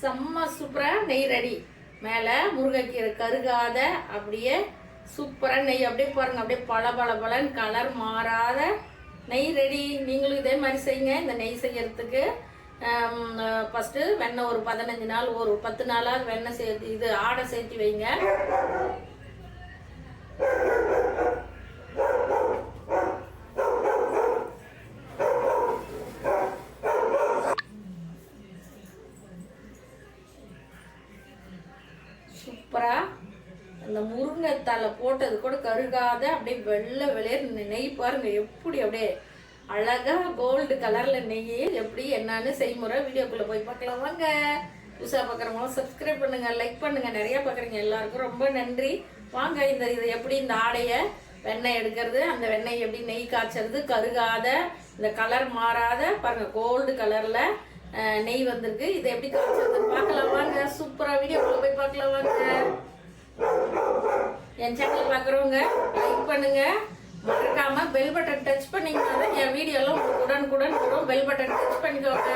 செம்ம சூப்பராக நெய் ரெடி மேலே முருங்கைக்கீரை கருகாத அப்படியே சூப்பராக நெய் அப்படியே பாருங்கள் அப்படியே பல பல பலன்னு கலர் மாறாத நெய் ரெடி நீங்களும் இதே மாதிரி செய்யுங்க இந்த நெய் செய்யறதுக்கு. ஃபஸ்ட்டு வெண்ணெய் ஒரு பதினஞ்சு நாள் ஒரு பத்து நாளாக வெண்ணெய் சேர்த்து இது ஆடை சேர்த்து வைங்க. சூப்பராக அந்த முருங்கைத்தலை போட்டது கூட கருகாத அப்படியே வெள்ளை வெளியேறு நெய் பாருங்க. எப்படி அப்படியே அழகா கோல்டு கலர்ல நெய் எப்படி என்னன்னு செய்முறை வீடியோக்குள்ள போய் பார்க்கலாம். வாங்க. புதுசாக பார்க்குறவங்களும் சப்ஸ்கிரைப் பண்ணுங்க லைக் பண்ணுங்க. நிறைய பார்க்குறீங்க எல்லாருக்கும் ரொம்ப நன்றி. வாங்க இந்த இது எப்படி இந்த ஆடையை வெண்ணெய் எடுக்கிறது அந்த வெண்ணெய் எப்படி நெய் காய்ச்சறது கருகாத இந்த கலர் மாறாத பாருங்க கோல்டு கலர்ல நெய் வந்திருக்கு. இதை எப்படி காய்ச்சறதுன்னு பார்க்கலாம். வாங்க சூப்பராக வீடியோ போய் பார்க்கலாம் வாங்க. என் சேனல் பார்க்குறவங்க லைக் பண்ணுங்க. மறக்காம பெல் பட்டன் டச் பண்ணீங்கன்னா தான் என் வீடியோலாம் உங்களுக்கு உடனுக்குடன் வரும் பெல் பட்டன் டச் பண்ணிக்கோங்க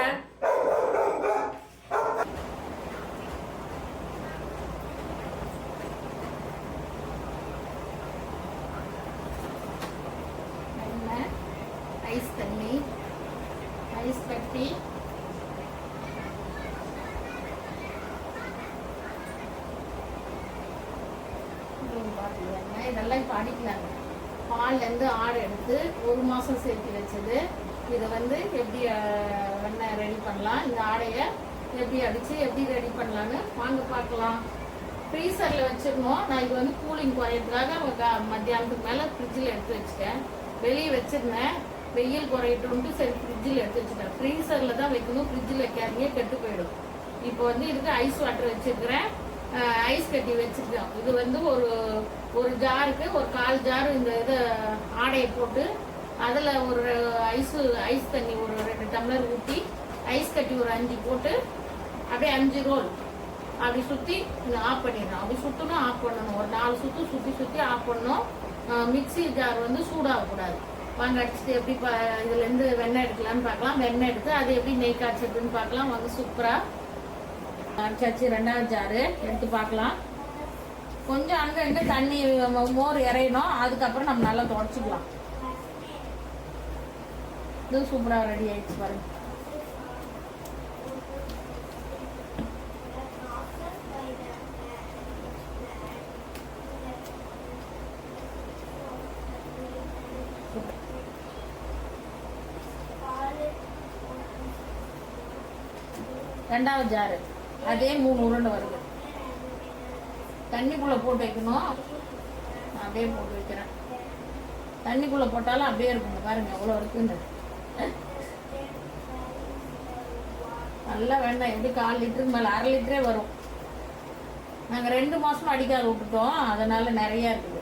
எண்ணெய், ஐஸ் தண்ணி ஐஸ் கட்டி இதுவும் பாத்தீங்கன்னா, இதெல்லாம் இப்போ அடிக்கலாங்க. பால்லேருந்து ஆடு எடுத்து ஒரு மாதம் சேர்த்து வச்சது. இதை வந்து எப்படி அஹ், வெண்ணெய் ரெடி பண்ணலாம். இந்த ஆடையை எப்படி அடித்து எப்படி ரெடி பண்ணலான்னு வாங்க பார்க்கலாம். ஃப்ரீசரில் வச்சுருந்தோம். நான் இது வந்து கூலிங் குறையறதுக்காக மத்தியானத்துக்கு மேலே ஃப்ரிட்ஜில் எடுத்து வச்சுட்டேன். வெளியே வச்சுருந்தேன். வெயில் குறையட்டும்ட்டு சரி ஃப்ரிட்ஜில் எடுத்து வச்சுட்டேன். ஃப்ரீசரில் தான் வைக்கணும். ஃப்ரிட்ஜில் வைக்காதீங்க கெட்டு போயிடும். இப்போ வந்து இதுக்கு ஐஸ் வாட்டர் வச்சுருக்கிறேன். ஐஸ் கட்டி வச்சிருக்கேன். இது வந்து ஒரு ஒரு ஜாருக்கு ஒரு கால் ஜார் இந்த இது ஆடையை போட்டு அதில் ஒரு ஐஸ் ஐஸ் தண்ணி ஒரு ரெண்டு டம்ளர் ஊற்றி ஐஸ் கட்டி ஒரு அஞ்சு போட்டு அப்படியே அஞ்சு ரோல் அப்படி சுற்றி இதை ஆஃப் பண்ணிடணும். அப்படி சுற்றணும் ஆஃப் பண்ணணும். ஒரு நாலு சுற்று சுற்றி சுற்றி ஆஃப் பண்ணணும். மிக்ஸி ஜார் வந்து சூடாகக்கூடாது. வாங்க அடிச்சுட்டு எப்படி ப இதுலேருந்து வெண்ணெய் எடுக்கலாம்னு பார்க்கலாம். வெண்ணெய் எடுத்து அது எப்படி நெய் காய்ச்சதுன்னு பார்க்கலாம். வாங்க சூப்பராக அடிச்சாச்சு ரெண்டாவது ஜாரு. எடுத்து பார்க்கலாம். கொஞ்சம் அங்கே இங்கே தண்ணி மோர் இறையணும். அதுக்கப்புறம் நம்ம நல்லா தொடச்சிக்கலாம். இது சூப்பராக ரெடி ஆயிடுச்சு பாருங்க. ரெண்டாவது ஜாரு. அதே மூணு உருண்டை வருது. தண்ணிக்குள்ளே போட்டு வைக்கணும். நான் அப்படியே போட்டு வைக்கிறேன். தண்ணிக்குள்ளே போட்டாலும் அப்படியே இருக்குங்க பாருங்க எவ்வளோ இருக்குன்றது நல்லா வேண்டாம். எப்படி கால் லிட்டருக்கு மேலே? அரை லிட்டரே வரும். நாங்கள் ரெண்டு மாதமும் அடிக்காத விட்டுட்டோம். அதனால் நிறைய இருக்குது.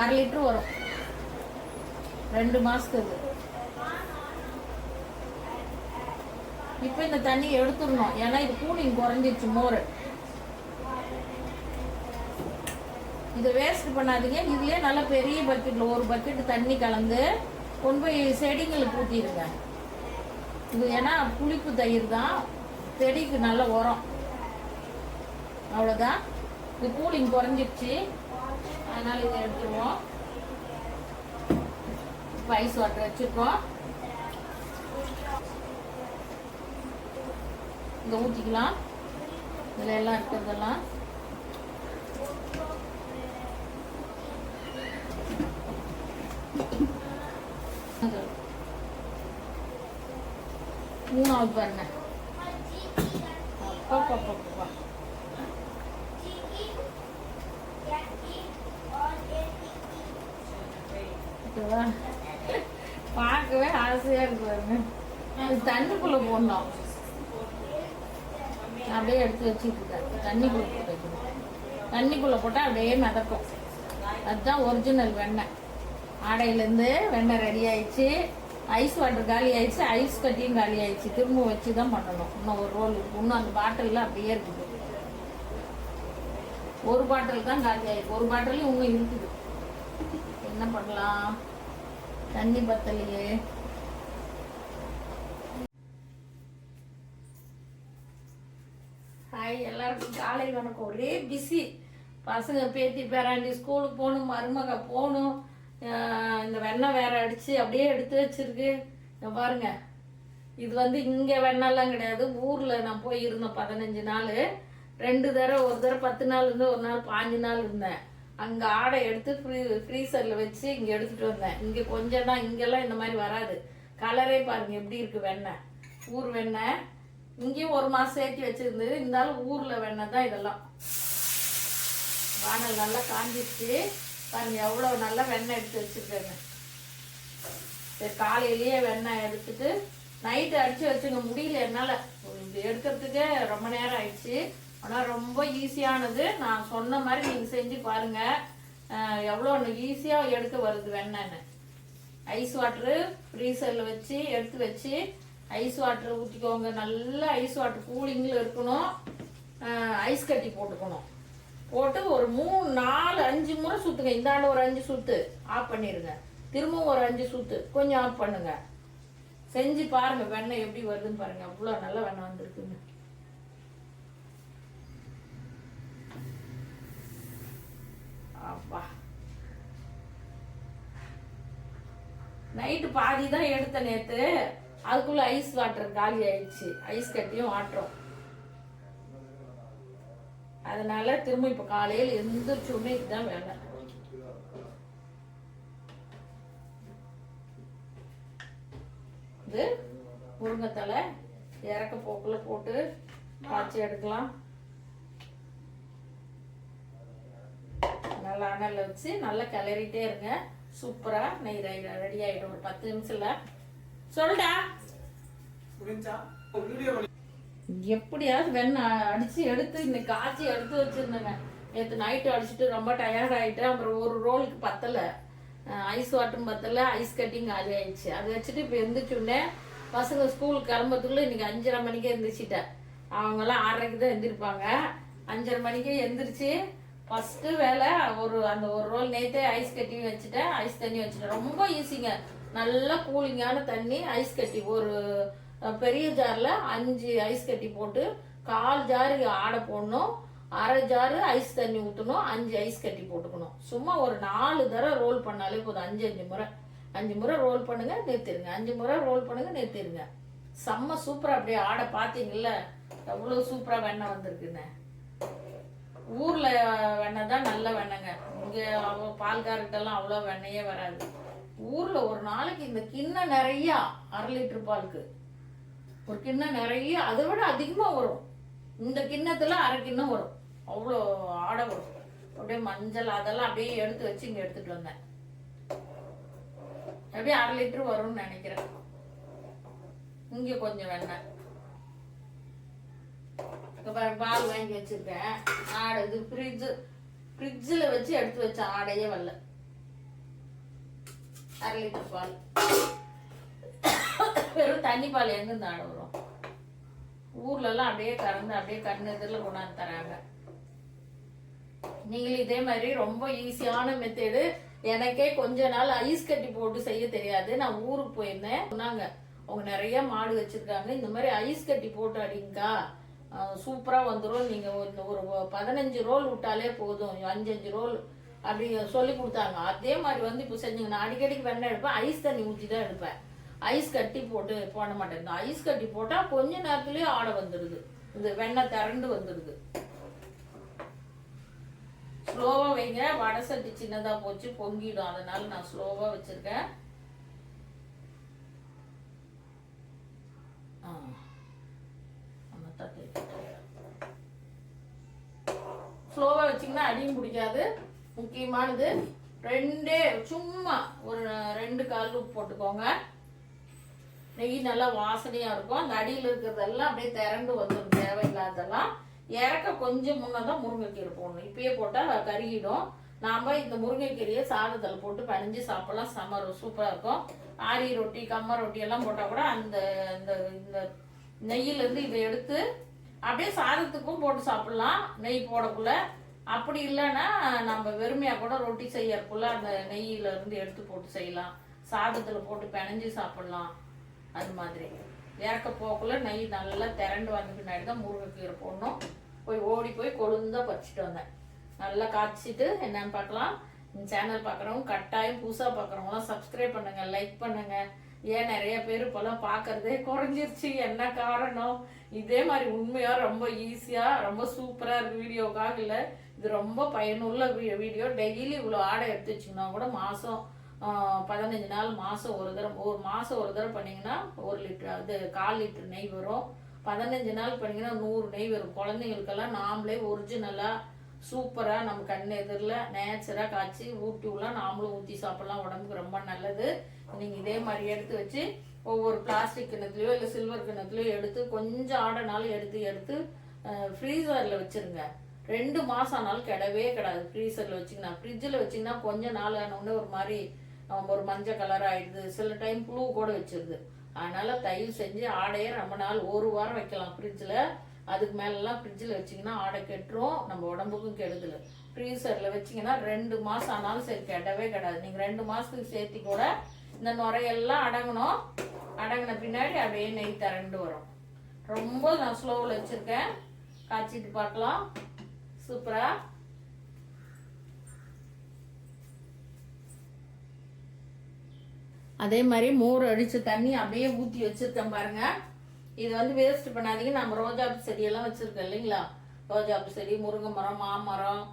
அரை லிட்டரு வரும். ரெண்டு மாதத்துக்கு இப்போ இந்த தண்ணி எடுத்துடணும். ஏன்னா இது கூலிங் குறைஞ்சிருச்சு மோர். இதை வேஸ்ட் பண்ணாதீங்க. இதுலேயே நல்ல பெரிய பக்கெட்டில் ஒரு பக்கெட் தண்ணி கலந்து கொண்டு போய் செடிங்களுக்கு ஊற்றிடுங்க இது ஏன்னா புளிப்பு தயிர் தான். செடிக்கு நல்ல உரம். அவ்வளோதான் இது கூலிங் குறைஞ்சிருச்சு. அதனால் இதை எடுத்துருவோம். இப்போ ஐஸ் வாட்டர் வச்சுருக்கோம். இதை ஊற்றிக்கலாம் இதில் எல்லாம் இருக்கிறதெல்லாம். மூணாவது பாருங்க. அப்பப்பப்பப்பா. ஓகேவா? பார்க்கவே ஆசையா இருக்கு பாருங்க. தண்ணிக்குள்ள போடணும். அப்படியே எடுத்து வச்சுட்டு இருக்காரு தண்ணிக்குள்ள போட்டு வைக்கணும் தண்ணிக்குள்ள போட்டால் அப்படியே மிதக்கும். அதுதான் ஒரிஜினல் வெண்ணெய் ஆடையிலேருந்து வெண்ணெய் ரெடி ஆயிடுச்சு. ஐஸ் வாட்டர் காலி ஆயிடுச்சு. ஐஸ் கட்டியும் காலி ஆயிடுச்சு. திரும்ப வச்சு தான் பண்ணணும். இன்னும் ஒரு ரோல் இருக்கு. இன்னும் அந்த பாட்டிலில் அப்படியே இருக்குது. ஒரு பாட்டில் தான் காலி ஆயிருக்கு. ஒரு பாட்டிலையும் இன்னும் இருக்குது. என்ன பண்ணலாம்? தண்ணி பத்தலையே. ஹாய் எல்லாருக்கும் காலை வணக்கம். ஒரே பிஸி பசங்க பேத்தி பேராண்டி ஸ்கூலுக்கு போகணும் மருமக போகணும். இந்த வெண்ணெய் வேற அடிச்சு அப்படியே எடுத்து வச்சிருக்கு. இங்க பாருங்க. இது வந்து இங்கே வெண்ணெல்லாம் கிடையாது. ஊரில் நான் போய் இருந்தேன் பதினஞ்சு நாள். ரெண்டு தடவை ஒரு தடவை பத்து நாள் இருந்து ஒரு நாள் பாஞ்சு நாள் இருந்தேன். அங்கே ஆடை எடுத்து ஃப்ரீ ஃப்ரீசரில் வச்சு இங்கே எடுத்துகிட்டு வந்தேன். இங்கே கொஞ்சம் தான் இங்கெல்லாம் இந்த மாதிரி வராது. கலரே பாருங்க எப்படி இருக்கு வெண்ணெய். ஊர் வெண்ணெய். இங்கேயும் ஒரு மாதம் சேர்த்து வச்சிருந்தது. இருந்தாலும் ஊரில் வேணால் தான் இதெல்லாம். வானல் நல்லா காஞ்சிச்சு பாருங்க எவ்வளோ நல்லா வெண்ணெய் எடுத்து வச்சுருக்கேங்க. சரி காலையிலேயே வெண்ணெய் எடுத்துட்டு நைட்டு அடித்து வச்சுங்க முடியல என்னால். இது எடுக்கிறதுக்கே ரொம்ப நேரம் ஆயிடுச்சு. ஆனால் ரொம்ப ஈஸியானது நான் சொன்ன மாதிரி நீங்கள் செஞ்சு பாருங்கள் எவ்வளோ ஒன்று ஈஸியாக எடுக்க வருது வெண்ணெய்னு ஐஸ் வாட்ரு ஃப்ரீசரில் வச்சு எடுத்து வச்சு ஐஸ் வாட்டர் ஊற்றிக்கோங்க நல்ல ஐஸ் வாட்டர் கூலிங்கில் இருக்கணும். ஐஸ் கட்டி போட்டுக்கணும். போட்டு ஒரு மூணு நாலு அஞ்சு முறை சுற்றுங்க இந்தாண்ட ஒரு அஞ்சு சுத்து. ஆஃப் பண்ணிடுங்க திரும்பவும் ஒரு அஞ்சு சுத்து. கொஞ்சம் ஆஃப் பண்ணுங்க. செஞ்சு பாருங்க வெண்ணெய் எப்படி வருதுன்னு பாருங்க. அவ்வளோ நல்ல வெண்ணெய் வந்திருக்குங்க. அப்பா. நைட்டு பாதி தான் எடுத்த நேற்று அதுக்குள்ள ஐஸ் வாட்டர் காலி ஆயிடுச்சு. ஐஸ் கட்டியும் வாட்டுறோம் அதனால திரும்ப இப்ப காலையில் எந்திரிச்சோமே இதுதான் வேண்டாம் இது முருங்கைத்தலை இறக்க போக்குல போட்டு காய்ச்சி எடுக்கலாம். நல்லா அனல்ல வச்சு நல்லா கிளறிட்டே இருங்க. சூப்பரா நெய் ரெடி ஆயிடும். ஒரு பத்து நிமிஷத்தில் முடிஞ்சா வீடியோ எப்படியாவது வெண்ணெய் அடிச்சு எடுத்து இன்னைக்கு காய்ச்சி எடுத்து வச்சிருந்தேங்க. நேற்று நைட்டு அடிச்சுட்டு ரொம்ப டயர்ட் ஆயிட்டேன் அப்புறம் ஒரு ரோலுக்கு பத்தல. ஐஸ் வாட்டரும் பத்தல ஐஸ் கட்டிங் காலி ஆயிடுச்சு. அதை வச்சுட்டு இப்போ எந்திரிச்சுடனே பசங்க ஸ்கூலுக்கு கிளம்புறதுக்குள்ள இன்னைக்கு அஞ்சரை மணிக்கே எந்திரிச்சிட்டேன். அவங்கெல்லாம் ஆறரைக்கு தான் எந்திரிப்பாங்க. அஞ்சரை மணிக்கே எந்திரிச்சு ஃபர்ஸ்ட் வேலை ஒரு அந்த ஒரு ரோல் நேத்தே ஐஸ் கட்டி வச்சுட்டேன். ஐஸ் தண்ணி வச்சுட்டேன். ரொம்ப ஈஸிங்க நல்லா கூலிங்கான தண்ணி ஐஸ் கட்டி. ஒரு பெரிய ஜாரில் அஞ்சு ஐஸ் கட்டி போட்டு கால் ஜாரு ஆடை போடணும். அரை ஜாரு ஐஸ் தண்ணி ஊற்றணும் அஞ்சு ஐஸ் கட்டி போட்டுக்கணும். சும்மா ஒரு நாலு தடவை ரோல் பண்ணாலே போதும். அஞ்சு அஞ்சு முறை. அஞ்சு முறை ரோல் பண்ணுங்க நிறுத்திடுங்க. அஞ்சு முறை ரோல் பண்ணுங்க நிறுத்திடுங்க. செம்ம சூப்பராக அப்படியே ஆடை பார்த்தீங்கல்ல எவ்வளோ சூப்பராக வெண்ணெய் வந்திருக்குன்னு. ஊரில் வெண்ணெய் தான் நல்ல வெண்ணெய்ங்க. இங்கே அவ்வளோ பால்கார்கிட்டலாம் அவ்வளோ வெண்ணெயே வராது. ஊர்ல ஒரு நாளைக்கு இந்த கிண்ணம் நிறைய அரை லிட்டர் பாலுக்கு. ஒரு கிண்ணம் நிறைய அதை விட அதிகமா வரும். இந்த கிண்ணத்துல அரை கிண்ணம் வரும். அவ்வளோ ஆடை வரும். அப்படியே மஞ்சள் அதெல்லாம் அப்படியே எடுத்து வச்சு இங்க எடுத்துட்டு வந்தேன். அப்படியே அரை லிட்டர் வரும்னு நினைக்கிறேன். இங்க கொஞ்சம் வெண்ணெய் பாரு, பால் வாங்கி வச்சிருக்கேன். ஆடை இது ஃப்ரிட்ஜு ஃப்ரிட்ஜில் வச்சு எடுத்து வச்சேன். ஆடையே வரல. அரை லிட்டர் பால் வெறும் தண்ணி பால் எங்கேருந்து இந்த வரும் ஊர்ல எல்லாம் அப்படியே கறந்து அப்படியே கண்ணு இதில் கொண்டாந்து தராங்க. நீங்களும் இதே மாதிரி ரொம்ப ஈஸியான மெத்தேடு எனக்கே கொஞ்ச நாள் ஐஸ் கட்டி போட்டு செய்ய தெரியாது. நான் ஊருக்கு போயிருந்தேன். சொன்னாங்க அவங்க நிறைய மாடு வச்சிருக்காங்க. இந்த மாதிரி ஐஸ் கட்டி போட்டு அடிங்கக்கா சூப்பராக சூப்பரா வந்துடும் நீங்கள் ஒரு ஒரு பதினஞ்சு ரோல் விட்டாலே போதும். அஞ்சஞ்சு ரோல் அப்படி சொல்லி கொடுத்தாங்க. அதே மாதிரி வந்து இப்போ செஞ்சுங்க நான் அடிக்கடிக்கு வெண்ணெய் எடுப்பேன் ஐஸ் தண்ணி ஊற்றி தான் எடுப்பேன். ஐஸ் கட்டி போட்டு போட மாட்டேன். இந்த ஐஸ் கட்டி போட்டால் கொஞ்ச நேரத்துலேயே ஆடை வந்துடுது இந்த வெண்ணெய் திரண்டு வந்துடுது ஸ்லோவாக வைங்க. வடை சட்டி சின்னதாக போச்சு பொங்கிடும். அதனால நான் ஸ்லோவாக வச்சுருக்கேன். ஆ. வச்சிங்கன்னா அடியும் பிடிக்காது. முக்கியமானது ரெண்டே சும்மா ஒரு ரெண்டு கால் உப்பு போட்டுக்கோங்க. நெய் நல்லா வாசனையா இருக்கும். அந்த அடியில் இருக்கிறதெல்லாம் அப்படியே திரண்டு வந்துடும் தேவையில்லாததெல்லாம். இறக்க கொஞ்சம் முன்னதான் முருங்கைக்கீரை போடணும். இப்பயே போட்டால் கருகிடும். நாம இந்த முருங்கைக்கீரையை சாதத்தில் போட்டு பனிஞ்சு சாப்பிடலாம். செம சூப்பராக இருக்கும். ஆரி ரொட்டி கம்ம ரொட்டி எல்லாம் போட்டால் கூட அந்த இந்த இந்த நெய்யிலேருந்து இதை எடுத்து அப்படியே சாதத்துக்கும் போட்டு சாப்பிடலாம். நெய் போடக்குள்ள. அப்படி இல்லைன்னா நம்ம வெறுமையாக கூட ரொட்டி செய்யறதுக்குள்ள அந்த நெய்யில இருந்து எடுத்து போட்டு செய்யலாம். சாதத்தில் போட்டு பிணைஞ்சு சாப்பிடலாம். அது மாதிரி. இறக்க போக்குள்ள நெய் நல்லா திரண்டு வந்த பின்னாடி தான் முருங்கைக்கீரை போடணும். போய் ஓடி போய் கொழுந்தா பறிச்சிட்டு வந்தேன். நல்லா காய்ச்சிட்டு என்னன்னு பார்க்கலாம். இந்த சேனல் பார்க்குறவங்க கட்டாயம் புதுசாக பார்க்குறவங்களாம் சப்ஸ்கிரைப் பண்ணுங்க லைக் பண்ணுங்க. ஏன் நிறைய பேர் இப்போல்லாம் பார்க்கறதே குறைஞ்சிருச்சு. என்ன காரணம்? இதே மாதிரி உண்மையா ரொம்ப ஈஸியா ரொம்ப சூப்பரா இருக்கு வீடியோக்காக இல்லை இது ரொம்ப பயனுள்ள வீடியோ டெய்லி இவ்வளோ ஆடை எடுத்து வச்சிங்கன்னா கூட மாசம் பதினஞ்சு நாள் மாசம் ஒரு தடவை ஒரு மாசம் ஒரு தடவை பண்ணீங்கன்னா ஒரு லிட்டர் அது கால் லிட்டர் நெய் வரும். பதினஞ்சு நாள் பண்ணீங்கன்னா நூறு நெய் வரும். குழந்தைங்களுக்கெல்லாம் நாமளே ஒரிஜினலா சூப்பராக நம்ம கண் எதிரில் நேச்சராக காய்ச்சி ஊட்டி விடலாம் நாமளும் ஊற்றி சாப்பிட்லாம். உடம்புக்கு ரொம்ப நல்லது. நீங்கள் இதே மாதிரி எடுத்து வச்சு ஒவ்வொரு பிளாஸ்டிக் கிணத்துலையோ இல்லை சில்வர் கிணத்துலையோ எடுத்து கொஞ்சம் ஆடைனாலும் எடுத்து எடுத்து ஃப்ரீசரில் வச்சிருங்க. ரெண்டு மாதம் ஆனாலும் கிடவே கிடாது. ஃப்ரீசரில் வச்சிங்கன்னா ஃப்ரிட்ஜில் வச்சிங்கன்னா கொஞ்ச நாள் ஆனவுடனே ஒரு மாதிரி ஒரு மஞ்சள் கலர் ஆயிடுது. சில டைம் புழு கூட வச்சிருது. அதனால் தயவு செஞ்சு ஆடையை ரொம்ப நாள் ஒரு வாரம் வைக்கலாம் ஃப்ரிட்ஜில் அதுக்கு மேலெல்லாம் ஃப்ரிட்ஜில் வச்சிங்கன்னா ஆடை கெட்டுரும். நம்ம உடம்புக்கும் கெடுதல். ஃப்ரீசரில் வச்சிங்கன்னா ரெண்டு மாதம் ஆனாலும் சரி கெடவே கிடையாது நீங்கள் ரெண்டு மாதத்துக்கு சேர்த்து கூட இந்த நுரையெல்லாம் அடங்கணும். அடங்கின பின்னாடி அப்படியே நெய் திரண்டு வரும். ரொம்ப நான் ஸ்லோவில் வச்சுருக்கேன். காய்ச்சிட்டு பார்க்கலாம். சூப்பராக அதே மாதிரி மோர் அடித்த தண்ணி அப்படியே ஊற்றி வச்சிருக்கேன் பாருங்க. இது வந்து வேஸ்ட் பண்ணாதீங்க. நம்ம ரோஜாப்பு செடியெல்லாம் வச்சுருக்கேன் இல்லைங்களா? ரோஜாப்பு செடி முருங்கை மரம் மாமரம்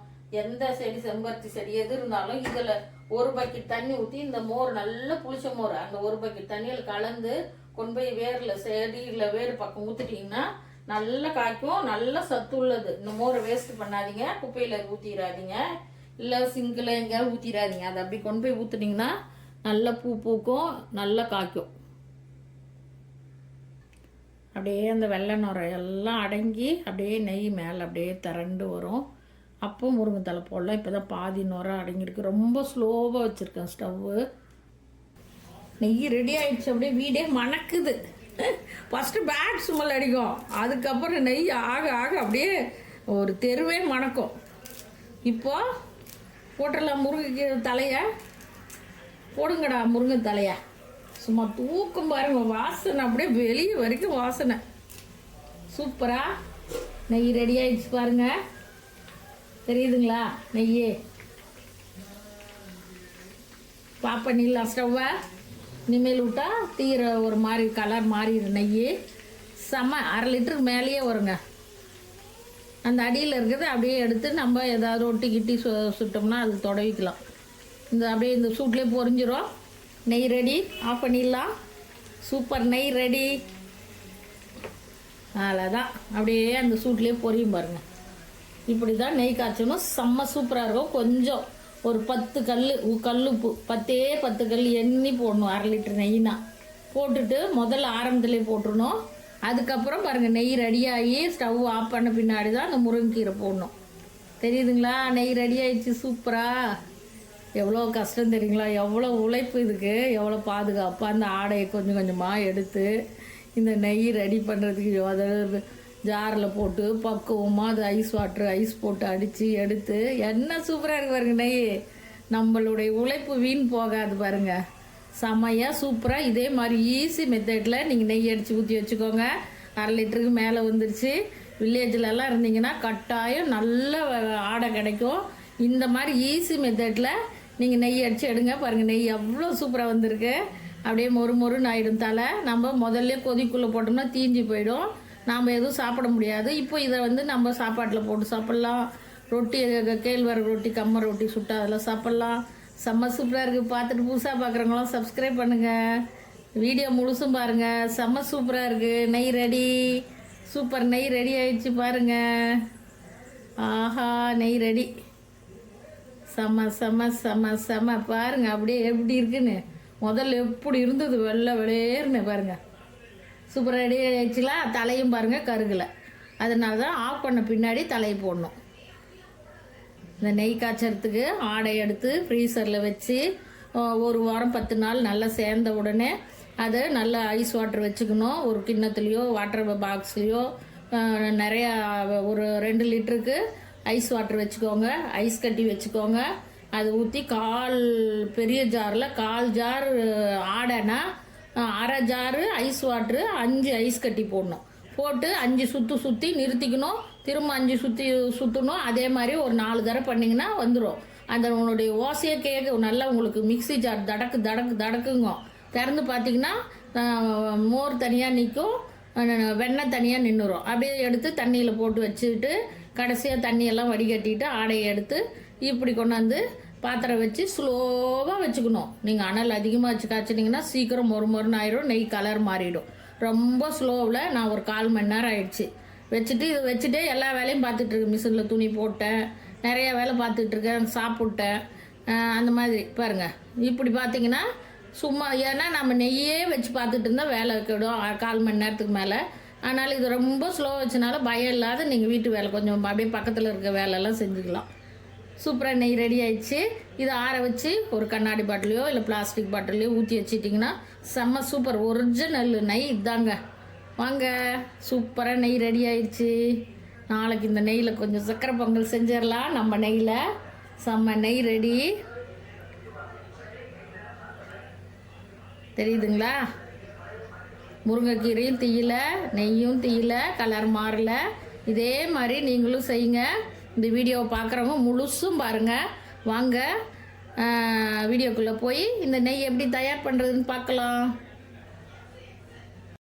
எந்த செடி செம்பருத்தி செடி எது இருந்தாலும் இதில் ஒரு பக்கெட் தண்ணி ஊற்றி இந்த மோர் நல்ல புளிச்ச மோர். அந்த ஒரு பக்கெட் தண்ணியில் கலந்து கொண்டு போய் வேரில் செடியில் வேர் பக்கம் ஊற்றிட்டீங்கன்னா நல்லா காய்க்கும் நல்லா சத்து உள்ளது. இந்த மோரை வேஸ்ட் பண்ணாதீங்க குப்பையில் ஊற்றிடாதீங்க இல்லை சிங்கில் எங்கேயாவது ஊற்றிடாதீங்க அதை அப்படி கொண்டு போய் ஊற்றுனீங்கன்னா நல்லா பூ பூக்கும் நல்லா காய்க்கும். அப்படியே அந்த வெள்ளை நுரை எல்லாம் அடங்கி அப்படியே நெய் மேலே அப்படியே திரண்டு வரும். அப்போ முருங்கைத்தலை போடலாம். இப்போ தான் பாதி நுரை அடங்கியிருக்கு. ரொம்ப ஸ்லோவாக வச்சுருக்கேன் ஸ்டவ்வு. நெய் ரெடி ஆகிடுச்சு அப்படியே வீடே மணக்குது. ஃபஸ்ட்டு பேட் சுமல் அடிக்கும். அதுக்கப்புறம் நெய் ஆக ஆக அப்படியே ஒரு தெருவே மணக்கும். இப்போது போட்டலாம் முருங்கை தலையை. போடுங்கடா முருங்கை தலையை. சும்மா தூக்கம் பாருங்க. வாசனை அப்படியே வெளியே வரைக்கும் வாசனை. சூப்பராக நெய் ரெடி ஆயிடுச்சு பாருங்கள் தெரியுதுங்களா? நெய் பாப் பண்ணிடலாம் ஸ்டவ்வை. இனிமேல் விட்டால் தீர ஒரு மாதிரி கலர் மாறிடு நெய் செம்ம அரை லிட்டருக்கு மேலேயே வருங்க. அந்த அடியில் இருக்கிறத அப்படியே எடுத்து நம்ம ஏதாவது ரொட்டி கிட்டி சு சுட்டோம்னா அது தொடவிக்கலாம். இந்த அப்படியே இந்த சூட்லேயே பொறிஞ்சிரும் நெய் ரெடி. ஆஃப் பண்ணிடலாம். சூப்பர் நெய் ரெடி. அவ்வளோதான் அப்படியே அந்த சூட்லேயே பொரியும் பாருங்கள் இப்படி தான் நெய் காய்ச்சணும். செம்ம சூப்பராக இருக்கும். கொஞ்சம் ஒரு பத்து கல் கல் உப்பு பத்தே பத்து கல் எண்ணி போடணும். அரை லிட்டர் நெய்னா. போட்டுட்டு முதல்ல ஆரம்பத்துலேயே போட்டுருணும் அதுக்கப்புறம் பாருங்கள் நெய் ரெடியாகி ஸ்டவ் ஆஃப் பண்ண பின்னாடி தான் அந்த முருங்கைக்கீரை போடணும். தெரியுதுங்களா? நெய் ரெடி ஆயிடுச்சு சூப்பராக எவ்வளோ கஷ்டம் தெரியுங்களா? எவ்வளோ உழைப்பு இதுக்கு? எவ்வளோ பாதுகாப்பாக அந்த ஆடையை கொஞ்சம் கொஞ்சமாக எடுத்து இந்த நெய் ரெடி பண்ணுறதுக்கு அதாவது ஜாரில் போட்டு பக்குவமாக அது ஐஸ் வாட்ரு ஐஸ் போட்டு அடித்து எடுத்து என்ன சூப்பராக இருக்கு பாருங்க நெய். நம்மளுடைய உழைப்பு வீண் போகாது பாருங்க. செமையாக சூப்பராக இதே மாதிரி ஈஸி மெத்தடில் நீங்கள் நெய் அடித்து ஊற்றி வச்சுக்கோங்க. அரை லிட்டருக்கு மேலே வந்துருச்சு. வில்லேஜ்லலாம் இருந்தீங்கன்னா கட்டாயம் நல்ல ஆடை கிடைக்கும். இந்த மாதிரி ஈஸி மெத்தடில் நீங்கள் நெய் அடித்து எடுங்க பாருங்கள் நெய் எவ்வளோ சூப்பராக வந்திருக்கு. அப்படியே மொறு மொறுன்னு ஆகிடும் தலை. நம்ம முதல்ல கொதிக்குள்ளே போட்டோம்னா தீஞ்சு போயிடும். நாம் எதுவும் சாப்பிட முடியாது. இப்போ இதை வந்து நம்ம சாப்பாட்டில் போட்டு சாப்பிட்லாம். ரொட்டி கேழ்வரகு ரொட்டி கம்ம ரொட்டி சுட்டா அதெல்லாம் சாப்பிட்லாம். செம்ம சூப்பராக இருக்குது பார்த்துட்டு புதுசாக பார்க்குறவங்களாம் சப்ஸ்கிரைப் பண்ணுங்கள் வீடியோ முழுசும் பாருங்கள் செம்ம சூப்பராக இருக்குது நெய் ரெடி. சூப்பர். நெய் ரெடி ஆயிடுச்சு பாருங்கள் ஆஹா நெய் ரெடி. செம செம செம செம பாருங்க அப்படியே எப்படி இருக்குன்னு. முதல்ல எப்படி இருந்தது? வெள்ளை வெளியேறுன்னு பாருங்கள் சூப்பர் ரெடி ஆயிடுச்சுங்களா தலையும் பாருங்கள் கருகலை. அதனால தான் ஆஃப் பண்ண பின்னாடி தலையை போடணும். இந்த நெய் காய்ச்சறதுக்கு ஆடை எடுத்து ஃப்ரீசரில் வச்சு ஒரு வாரம் பத்து நாள் நல்லா சேர்ந்த உடனே அதை நல்லா ஐஸ் வாட்டர் வச்சுக்கணும். ஒரு கிண்ணத்துலேயோ வாட்டர் பாக்ஸ்லேயோ நிறையா ஒரு ரெண்டு லிட்டருக்கு ஐஸ் வாட்டர் வச்சுக்கோங்க. ஐஸ் கட்டி வச்சுக்கோங்க. அதை ஊற்றி கால் பெரிய ஜாரில் கால் ஜார் ஆடைனா அரை ஜாரு ஐஸ் வாட்ரு அஞ்சு ஐஸ் கட்டி போடணும். போட்டு அஞ்சு சுற்று சுற்றி நிறுத்திக்கணும். திரும்ப அஞ்சு சுற்றி சுற்றணும் அதே மாதிரி ஒரு நாலு தடவை பண்ணிங்கன்னா வந்துடும் அந்த உங்களுடைய ஓசையை கேட்க நல்லா உங்களுக்கு மிக்ஸி ஜார் தடக்கு தடக்கு தடக்குங்க. திறந்து பார்த்தீங்கன்னா மோர் தனியாக நிற்கும். வெண்ணெய் தனியாக நின்றுரும் அப்படியே எடுத்து தண்ணியில் போட்டு வச்சுக்கிட்டு கடைசியாக தண்ணியெல்லாம் வடிகட்டிட்டு ஆடையை எடுத்து இப்படி கொண்டாந்து பாத்திரம் வச்சு ஸ்லோவாக வச்சுக்கணும். நீங்கள் அனல் அதிகமாக வச்சு காய்ச்சிட்டிங்கன்னா சீக்கிரம் மொறு மொறுன்னு ஆயிடும் நெய் கலர் மாறிடும். ரொம்ப ஸ்லோவில் நான் ஒரு கால் மணி நேரம் ஆயிடுச்சு. வச்சுட்டு இது வச்சுட்டே எல்லா வேலையும் பார்த்துட்ருக்கேன் மிஷினில் துணி போட்டேன் நிறைய வேலை பார்த்துட்ருக்கேன் சாப்பிட்டேன். அந்த மாதிரி. பாருங்கள் இப்படி பார்த்தீங்கன்னா சும்மா ஏன்னா நம்ம நெய்யே வச்சு பார்த்துட்டு இருந்தால் வேலை வைக்கிடும் கால் மணி நேரத்துக்கு மேலே. ஆனால் இது ரொம்ப ஸ்லோ வச்சனால பயம் இல்லாத நீங்கள் வீட்டு வேலை கொஞ்சம் அப்படியே பக்கத்தில் இருக்க வேலையெல்லாம் செஞ்சுக்கலாம். சூப்பராக நெய் ரெடி ஆயிடுச்சு. இதை ஆற வச்சு ஒரு கண்ணாடி பாட்டிலையோ இல்லை பிளாஸ்டிக் பாட்டிலையோ ஊற்றி வச்சுட்டிங்கன்னா செம்ம சூப்பர் ஒரிஜினல் நெய் இதாங்க. வாங்க சூப்பராக நெய் ரெடி ஆயிடுச்சு. நாளைக்கு இந்த நெய்யில் கொஞ்சம் சக்கரை பொங்கல் செஞ்சிடலாம் நம்ம நெய்யில். செம்ம நெய் ரெடி தெரியுதுங்களா? முருங்கைக்கீரையும் தீயல நெய்யும் தீயல கலர் மாறல. இதே மாதிரி நீங்களும் செய்யுங்க. இந்த வீடியோவை பார்க்குறவங்க முழுசும் பாருங்கள் வாங்க வீடியோக்குள்ளே போய் இந்த நெய் எப்படி தயார் பண்ணுறதுன்னு பார்க்கலாம்.